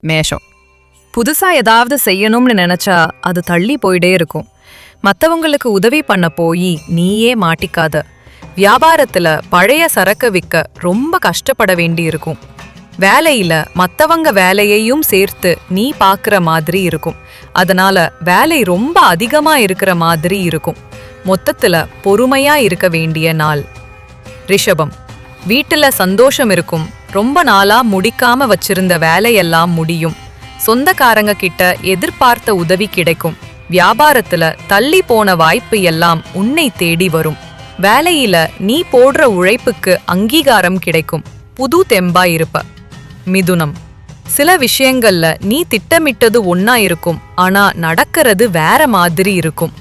மேஷம். புதுசா ஏதாவது செய்யணும்னு நினைச்சா அது தள்ளி போயிட்டே இருக்கும். மற்றவங்களுக்கு உதவி பண்ண போய் நீயே மாட்டிக்காத. வியாபாரத்துல பழைய சரக்கு விற்க ரொம்ப கஷ்டப்பட வேண்டி இருக்கும். வேலையில மத்தவங்க வேலையையும் சேர்த்து நீ பார்க்குற மாதிரி இருக்கும். அதனால வேலை ரொம்ப அதிகமா இருக்கிற மாதிரி இருக்கும். மொத்தத்துல பொறுமையா இருக்க வேண்டிய நாள். ரிஷபம். வீட்டுல சந்தோஷம் இருக்கும் ரொம்ப நாளா முடிக்காம வச்சிருந்த வேலையெல்லாம் முடியும். சொந்தக்காரங்க கிட்ட எதிர்பார்த்த உதவி கிடைக்கும். வியாபாரத்துல தள்ளி போன வாய்ப்பு எல்லாம் உன்னை தேடி வரும். வேலையில நீ போடுற உழைப்புக்கு அங்கீகாரம் கிடைக்கும். புது தெம்பா இருப்ப. மிதுனம். சில விஷயங்கள்ல நீ திட்டமிட்டது ஒன்னா இருக்கும். ஆனா நடக்கிறது வேற மாதிரி இருக்கும்.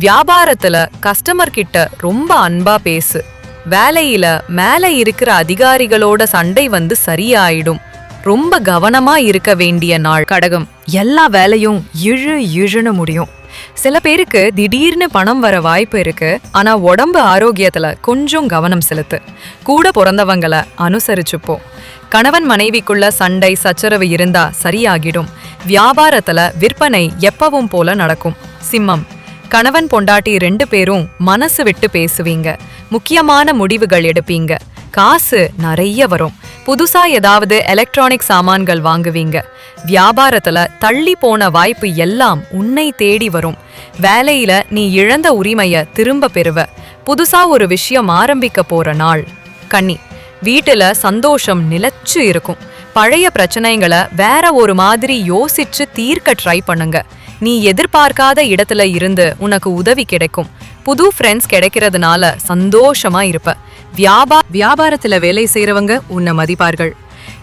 வியாபாரத்துல கஸ்டமர் கிட்ட ரொம்ப அன்பா பேசு. வேலையில மேல இருக்கிற அதிகாரிகளோட சண்டை வந்து சரியாயிடும். ரொம்ப கவனமா இருக்க வேண்டிய நாள் கடகம். எல்லா வேலையும் இழு இழுன்னு முடியும். சில பேருக்கு திடீர்னு பணம் வர வாய்ப்பு இருக்கு. ஆனா உடம்பு ஆரோக்கியத்துல கொஞ்சம் கவனம் செலுத்து. கூட பிறந்தவங்கள அனுசரிச்சுப்போம். கணவன் மனைவிக்குள்ள சண்டை சச்சரவு இருந்தா சரியாகிடும். வியாபாரத்துல விற்பனை எப்பவும் போல நடக்கும். சிம்மம். கணவன் பொண்டாட்டி ரெண்டு பேரும் மனசு விட்டு பேசுவீங்க. முக்கியமான முடிவுகள் எடுப்பீங்க. காசு நிறைய வரும். புதுசா ஏதாவது எலக்ட்ரானிக் சாமான்கள் வாங்குவீங்க. வியாபாரத்துல தள்ளி போன வாய்ப்பு எல்லாம் உன்னை தேடி வரும். வேலையில நீ இழந்த உரிமைய திரும்ப பெறுவ. புதுசா ஒரு விஷயம் ஆரம்பிக்க போற நாள். கன்னி வீட்டுல சந்தோஷம் நிலைச்சு இருக்கும். பழைய பிரச்சனைகளை வேற ஒரு மாதிரி யோசிச்சு தீர்க்க ட்ரை பண்ணுங்க. நீ எதிர்பார்க்காத இடத்துல இருந்து உனக்கு உதவி கிடைக்கும். புது ஃப்ரெண்ட்ஸ் கிடைக்கிறதுனால சந்தோஷமா இருப்ப. வியாபா வியாபாரத்துல வேலை செய்யறவங்க உன்னை மதிப்பார்கள்.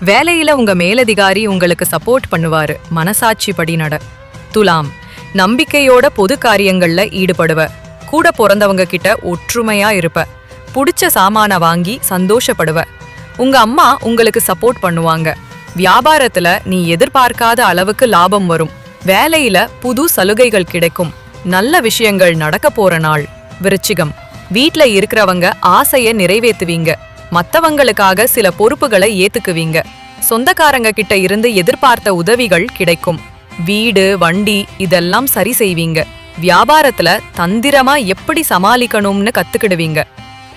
வேலையில உங்க மேலதிகாரி உங்களுக்கு சப்போர்ட் பண்ணுவாரு. மனசாட்சி படி நட. துலாம் நம்பிக்கையோட பொது காரியங்கள்ல ஈடுபடுவ. கூட பிறந்தவங்க கிட்ட ஒற்றுமையா இருப்ப. பிடிச்ச சாமான வாங்கி சந்தோஷப்படுவ. உங்க அம்மா உங்களுக்கு சப்போர்ட் பண்ணுவாங்க. வியாபாரத்துல நீ எதிர்பார்க்காத அளவுக்கு லாபம் வரும். வேலையில புது சலுகைகள் கிடைக்கும். நல்ல விஷயங்கள் நடக்க போற நாள். விருச்சிகம். வீட்ல இருக்கிறவங்க ஆசைய நிறைவேத்துவீங்க. மத்தவங்களுக்காக சில பொறுப்புகளை ஏத்துக்குவீங்க. சொந்தக்காரங்க கிட்ட இருந்து எதிர்பார்த்த உதவிகள் கிடைக்கும். வீடு வண்டி இதெல்லாம் சரி செய்வீங்க. வியாபாரத்துல தந்திரமா எப்படி சமாளிக்கணும்னு கத்துக்கிடுவீங்க.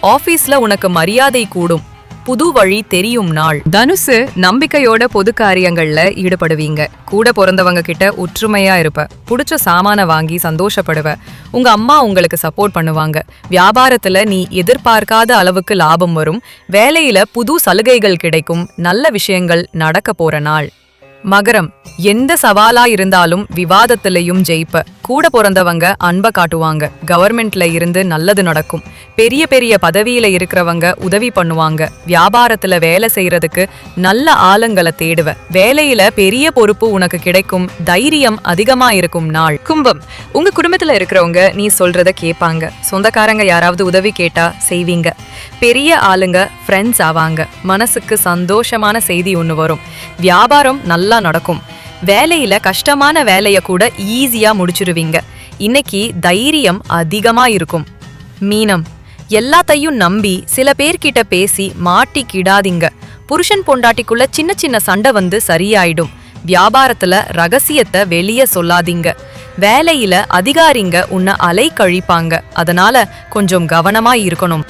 ஆபீஸ்ல உனக்கு மரியாதை கூடும். புது வழி தெரியும் நாள். தனுசு நம்பிக்கையோட பொது காரியங்கள்ல ஈடுபடுவீங்க. கூட பிறந்தவங்க கிட்ட ஒற்றுமையா இருப்ப. புடிச்ச சாமான வாங்கி சந்தோஷப்படுவ. உங்க அம்மா உங்களுக்கு சப்போர்ட் பண்ணுவாங்க. வியாபாரத்துல நீ எதிர்பார்க்காத அளவுக்கு லாபம் வரும். வேலையில புது சலுகைகள் கிடைக்கும். நல்ல விஷயங்கள் நடக்க போற நாள். மகரம் எந்த சவாலா இருந்தாலும் விவாதத்திலையும் ஜெயிப்ப. கூட பிறந்தவங்க அன்பை காட்டுவாங்க. கவர்மெண்ட்ல இருந்து நல்லது நடக்கும். பெரிய பெரிய பதவியில இருக்கிறவங்க உதவி பண்ணுவாங்க. வியாபாரத்துல வேலை செய்யறதுக்கு நல்ல ஆளுங்களை தேடுவ. வேலையில பெரிய பொறுப்பு உனக்கு கிடைக்கும். தைரியம் அதிகமா இருக்கும் நாள். கும்பம் உங்க குடும்பத்துல இருக்கிறவங்க நீ சொல்றத கேட்பாங்க சொந்தக்காரங்க யாராவது உதவி கேட்டா செய்வீங்க. பெரிய ஆளுங்க ஃப்ரெண்ட்ஸ் ஆவாங்க. மனசுக்கு சந்தோஷமான செய்தி ஒன்று வரும். வியாபாரம் நல்லா நடக்கும். வேலையில கஷ்டமான வேலையை கூட ஈஸியா முடிச்சிருவீங்க. இன்னைக்கு தைரியம் அதிகமா இருக்கும். மீனம் எல்லாத்தையும் நம்பி சில பேர்கிட்ட பேசி மாட்டிக்கிடாதீங்க. புருஷன் பொண்டாட்டிக்குள்ள சின்ன சின்ன சண்டை வந்து சரியாயிடும். வியாபாரத்துல ரகசியத்தை வெளியே சொல்லாதீங்க. வேலையில அதிகாரிங்க உன்னை அலை கழிப்பாங்க அதனால கொஞ்சம் கவனமா இருக்கணும்.